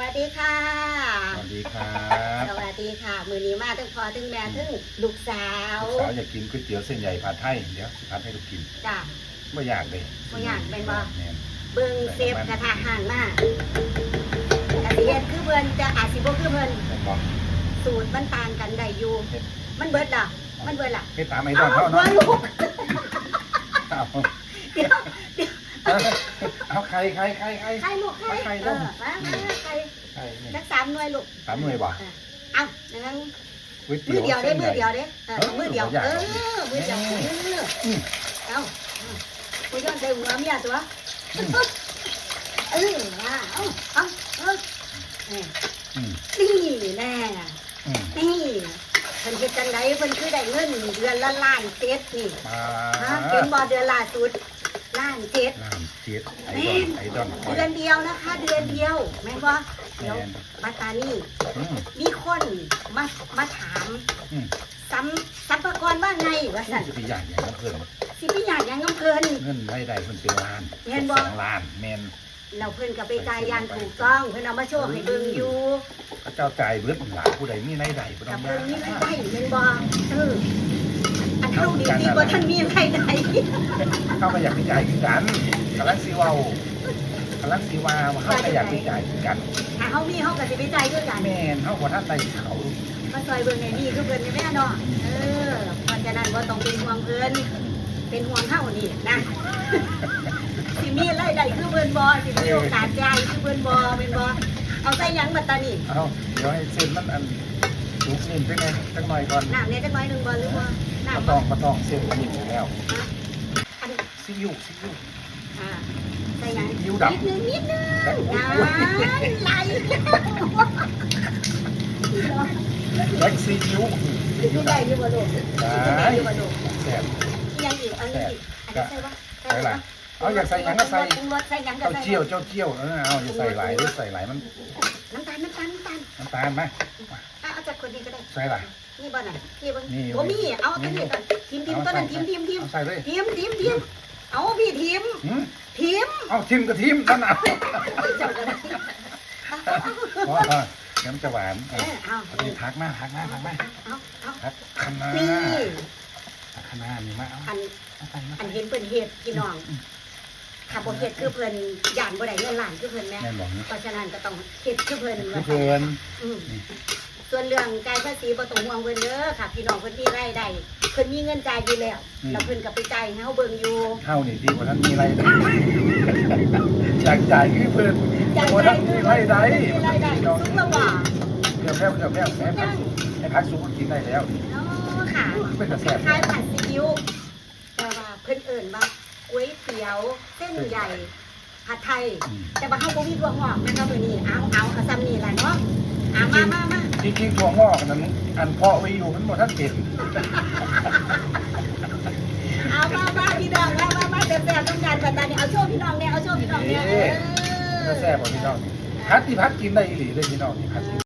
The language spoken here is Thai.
วัสดีค่ะ สวัสดีครับสวัสดีค่ะ มือนี้มาทั้งพอทั้งแม่ทั้งลูกสาวลูกสาวอยากกินก๋วยเตี๋ยวเส้นใหญ่ผัดไทยเดี๋ยวผัดให้ลูกกินจ้ะไม่อยากเลยบ่อยากเป็นบ่แม่นเบิ่งเซฟกระทะห่างมากกะสิเฮ็ดคือเพิ่นจะอาจสิบ่คือเพิ่นแม่นบอกสูตรมันต่างกันได้อยู่มันเบิดล่ะมันเบิดล่ะให้ตามไอ้ดอนเขาหัวเนาะลูกเอาเดี๋ยวเดี๋ยว เอาใครใครใครใครใครลูกใครใครเอลูกอมามาใครใครนี่จักสามหน่วยลูกสามหน่วยบ่เอ้านังก๋วยมืเตี๋อยวเดียวได้เส้นมืใหอญ่เดียวเด้เออเออมือเดียวบ่อยากเอหรออกมือเดียวแม่เอออืมเอ้ามือย้อนใส่หัวเมียตัวอืมเออว่าเอาเอาเออแหม่อืมนี่แน่อืมนี่เพิ่นเฮ็ดจังไดเพิ่นคือได้เงินเดือนละล้านเจ็ดนี่มาฮะเป็นบ่เดือนล่าสุด ล้านเจ็ดน้ำเจี๊ยดไอ้ดอนไอ้ดอนเดือนเดียวนะคะ เดือนเดียวแม่นบ่เดี๋ยวแม่นมาตานี่อืมมีคนมามาถามอืมซ้ำสัมภากระว่าไงว่าซั่นจะไปอย่างอย่างนั้นเพิ่นสิไปอยากหยังนํเพิ่นเงินรายได้เพิ่นเป็นล้านแม่นบ่สองล้านแม่นเราเพิ่นก็ไปจ่ายอย่างถูกต้องเพิ่นเอามาโชว์ให้เบิ่งอยู่พระเจ้าจ่ายเบิดหลานผู้ใดมีรายได้บ่ต้กัอบงเพิ่นมียารายได้แม่นบ่เออ อันเฮาดีดีกว่าท่านมีรายได้เขาก็อยากไปจ่ายคือกันกำลังสิเว้ากำลังสิว่าว่าเขาก็อยากไปจ่ายคือกันถ้าเฮามีเฮาก็สิไปจ่ายด้วยกันแม่นเขาบ่ทันได้เขามาซอยเบิ่งให้มีคือเพิ่นนี่แม่เนาะเออเพราะฉะนั้นบ่ต้องเป็นห่วงเพิ่นเป็นห่วงเฮานี่นะสิมีรายได้คือเพิ่นบ่สิมีโอกาสจ่ายคือเพิ่นบ่แม่นบ่เอาใส่หยังบัดตานี่เอาเดี๋ยวให้เส้นมันอัน สุกนิ่มไปไงจังหน่อยก่อนน้ำเนี่ยจักหน่อยหนึ่งบ่หรือว่าน้ำต้บ่องบ่ต้องเส้นนิ่มอยู่แล้วซิอิ๊วซิอิ๊วอ่าใส่หยังนิ้วดำนิดนึงนิดนึงแล้วนะไหลแล็กซีอิ๊วอยู่ได้อยู่บ่ลูกได้อยู่บ่ลูกแซ่บยังอีกอันนี้อันนี้ใส่บ่าใส่หลายเอาอยากใส่ยังก็ใส่เจ้าเจียวเจ้าเจียวเอออาอย่าใส่หลายหรือใส่หลายมันน้ำตาลน้ำตาลน้ำตาลน้ำตาลไหม คนนี้ก็ได้ใส่หลายนี่บ่น่ะนี่บ่นี่บ่มีเอาตัวนี้ก่อนทีมทีมตัวนั้นทีมทีมทีมเอาใส่เลยทีมทีมทีมเอาพี่ทีมหืมทีมเอาทิมกับทิมนั่นน่ะเจ้าก็ได้เพราะว่าน้ำจะหวานเอเอออเอาเอาไปทักมาทักมาทักมาเอาเอาทักคณะนี่ทักคณะมีมาเอาอันเอาใส่มาอันเห็นเพิ่นเฮ็ดพี่น้องถ้าบ่เฮ็ดคือเพิ่นย่านบ่ได้เงินล้านคือเพิ่นแม่แม่บอกนี่เพราะฉะนั้นก็ต้องเฮ็ดคือเพิ่นคือว่าเพลินอืม ส่วนเรื่องจ่ายภาษีบ่ต้องห่วงเพิ่นเด้อค่ะพี่น้องเพิ่นมีรายได้เพิ่นมีเงินจ่ายอยู่แล้วแล้วเพิ่นก็ไปจ่ายให้เฮาเบิ่งอยู่เท่านี่ดีกว่าท่านมีอะไรได้อยากจ่ายคือเพลินจ่ายกว่าได้ท่านคืมีอรายได้มีรายได้สูงแล้วบ่เกือบแล้วเกือบแล้วแม่พักแม่พักสูงก็กินได้แล้วเนาะค่ะ เป็นกระแสคล้ายๆผัดซีอิ๊วแต่ว่าเพิ่นเอิ้นว่าก๋วยเตี๋ยวเส้นใหญ่ ผัดไทย แต่ว่าเฮาบ่มีถั่วงอกนะคะมื้อนี้เอาเอาเอาซ้ำนี่ล่ะเนาะเอามามามาจริงๆถั่วงอกนั้นอันเพาะไว้อยู่มันหมดท่านเป็นเอามามาพี่น้องมามามาแซ่บๆต้องการบัดตานี่เอาโชว์พี่น้องเนี่ยเอาโชว์พี่น้องเนี่ยเออกระแสบอกพี่น้องพัดที่พัดกินได้อีหลีเลยพี่น้องนี่พัด